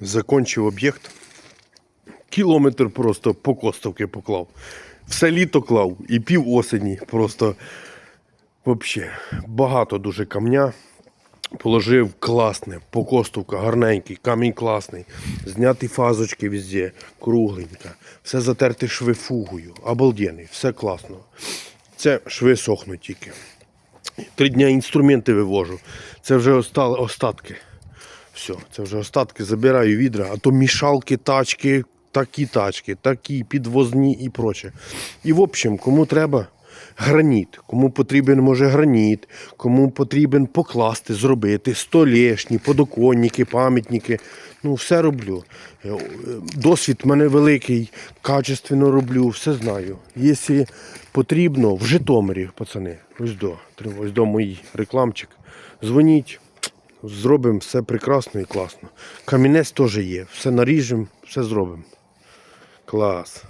Закончив об'єкт. Кілометр просто по костовки поклав. Все літо клав і пів осені. Просто взагалі багато дуже камня. Положив класне, покостовка, гарненький, камінь класний. Зняті фазочки везде, кругленька. Все затерти шви фугою. Обалденний, все класно. Це шви сохнуть тільки. Три дня інструменти вивожу. Це вже остатки. Все, це вже остатки забираю відра, а то мішалки, тачки, такі тачки, такі підвозні і проче. І в общем, кому треба граніт, кому потрібен може граніт, кому потрібен покласти, зробити столешні, подоконники, пам'ятники. Ну, все роблю. Е, е, Досвід в мене великий, качественно роблю, все знаю. Якщо потрібно, в Житомирі, пацани, ось до, ось до мій рекламчик. Дзвоніть, зробимо все прекрасно і класно. Камінець теж є. Все наріжемо, все зробимо. Клас.